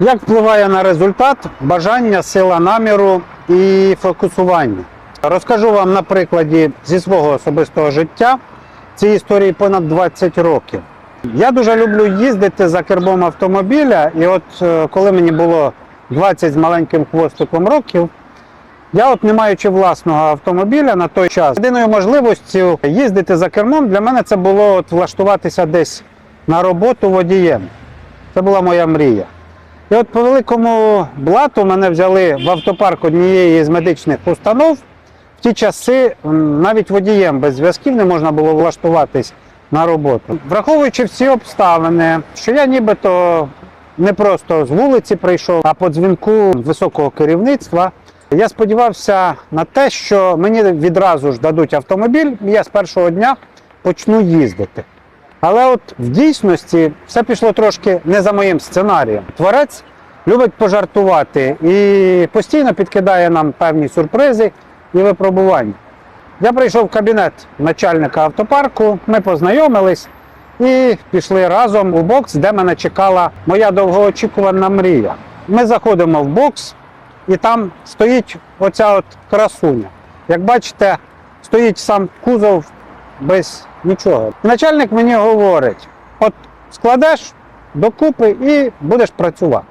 Як впливає на результат бажання, сила наміру і фокусування? Розкажу вам на прикладі зі свого особистого життя. Цій історії понад 20 років. Я дуже люблю їздити за кермом автомобіля, і от е, коли мені було 20 з маленьким хвостиком років, я, от не маючи власного автомобіля на той час, єдиною можливістю їздити за кермом для мене це було от влаштуватися десь на роботу водієм. Це була моя мрія. І от по великому блату мене взяли в автопарк однієї з медичних установ. В ті часи навіть водієм без зв'язків не можна було влаштуватись на роботу. Враховуючи всі обставини, що я нібито не просто з вулиці прийшов, а по дзвінку високого керівництва, я сподівався на те, що мені відразу ж дадуть автомобіль, і я з першого дня почну їздити. Але от в дійсності все пішло трошки не за моїм сценарієм. Творець любить пожартувати і постійно підкидає нам певні сюрпризи і випробування. Я прийшов в кабінет начальника автопарку, ми познайомились і пішли разом у бокс, де мене чекала моя довгоочікувана мрія. Ми заходимо в бокс, і там стоїть оця от красуня. Як бачите, стоїть сам кузов без нічого. Начальник мені говорить: от складеш докупи і будеш працювати.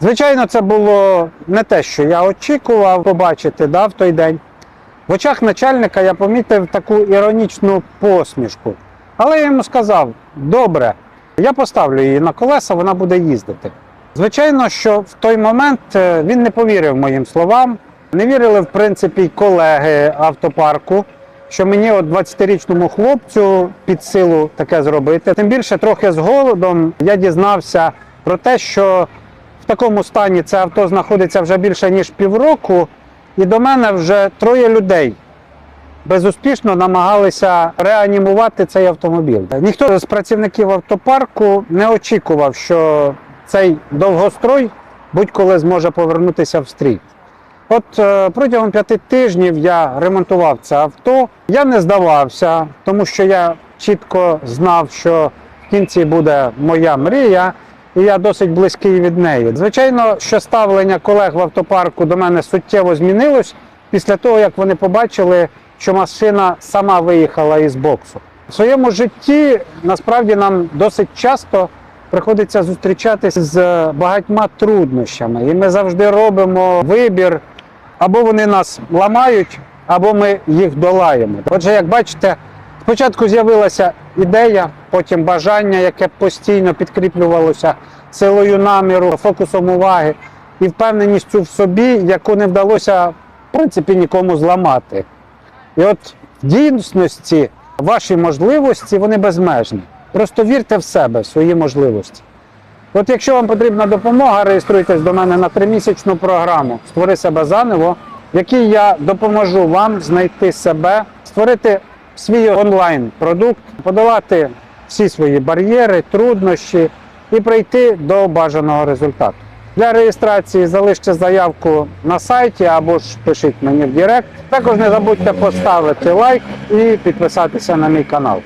Звичайно, це було не те, що я очікував побачити да, в той день. В очах начальника я помітив таку іронічну посмішку. Але я йому сказав: добре, я поставлю її на колеса, вона буде їздити. Звичайно, що в той момент е, він не повірив моїм словам, не вірили, в принципі, колеги автопарку, що мені, от 20-річному хлопцю, під силу таке зробити. Тим більше, трохи з голодом я дізнався про те, що в такому стані це авто знаходиться вже більше ніж півроку, і до мене вже троє людей безуспішно намагалися реанімувати цей автомобіль. Ніхто з працівників автопарку не очікував, що цей довгострой будь-коли зможе повернутися в стрій. От е, протягом п'яти тижнів я ремонтував це авто. Я не здавався, тому що я чітко знав, що в кінці буде моя мрія, і я досить близький від неї. Звичайно, що ставлення колег в автопарку до мене суттєво змінилось після того, як вони побачили, що машина сама виїхала із боксу. В своєму житті насправді нам досить часто приходиться зустрічатися з багатьма труднощами, і ми завжди робимо вибір, або вони нас ламають, або ми їх долаємо. Отже, як бачите, спочатку з'явилася ідея, потім бажання, яке постійно підкріплювалося силою наміру, фокусом уваги і впевненістю в собі, яку не вдалося в принципі нікому зламати. І от в дійсності ваші можливості вони безмежні. Просто вірте в себе, в свої можливості. От якщо вам потрібна допомога, реєструйтесь до мене на тримісячну програму Створи себе заново, в якій я допоможу вам знайти себе, створити свій онлайн-продукт, подолати всі свої бар'єри, труднощі і прийти до бажаного результату. Для реєстрації залиште заявку на сайті або ж пишіть мені в Директ. Також не забудьте поставити лайк і підписатися на мій канал.